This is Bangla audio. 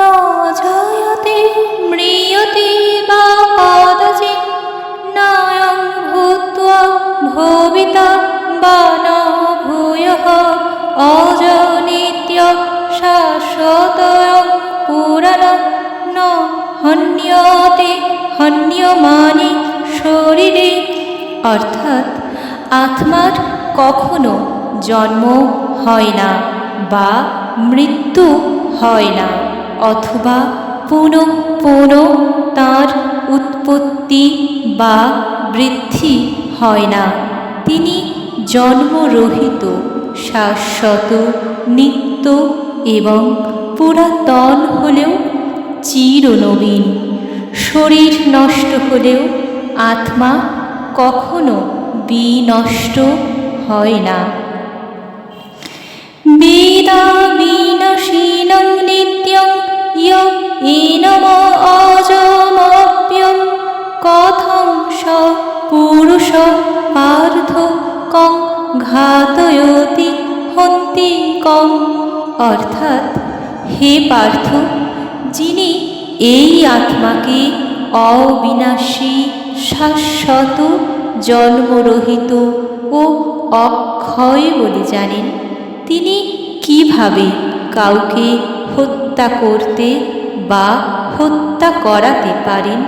ন জায়তে ম্রিয়তে বা কদাচিৎ নায়ং ভূত্বা ভবিতা বা ন ভূয়ः অজনিত্য শাশ্বতয়ং পুরাণং ন হন্যতে হন্যমানে শরীরে। অর্থাৎ আত্মার কখনো জন্ম হয় না বা মৃত্যু হয় না। অথবা পুনঃ পুনঃ তার উৎপত্তি বা বৃদ্ধি হয় না। তিনি জন্মরহিত, শাশ্বত, নিত্য এবং পুরাতন হলেও চিরনবীন। শরীর নষ্ট হলেও আত্মা কখনো বিনষ্ট হয় না। হন্তি কং অর্থাৎ, হে পার্থ, যিনি এই আত্মাকে অবিনাশী, শাশ্বত, জন্মরহিত ও অক্ষয় বলে জানেন, তিনি কীভাবে কাউকে হত্যা করতে বা হত্যা করাতে পারেন?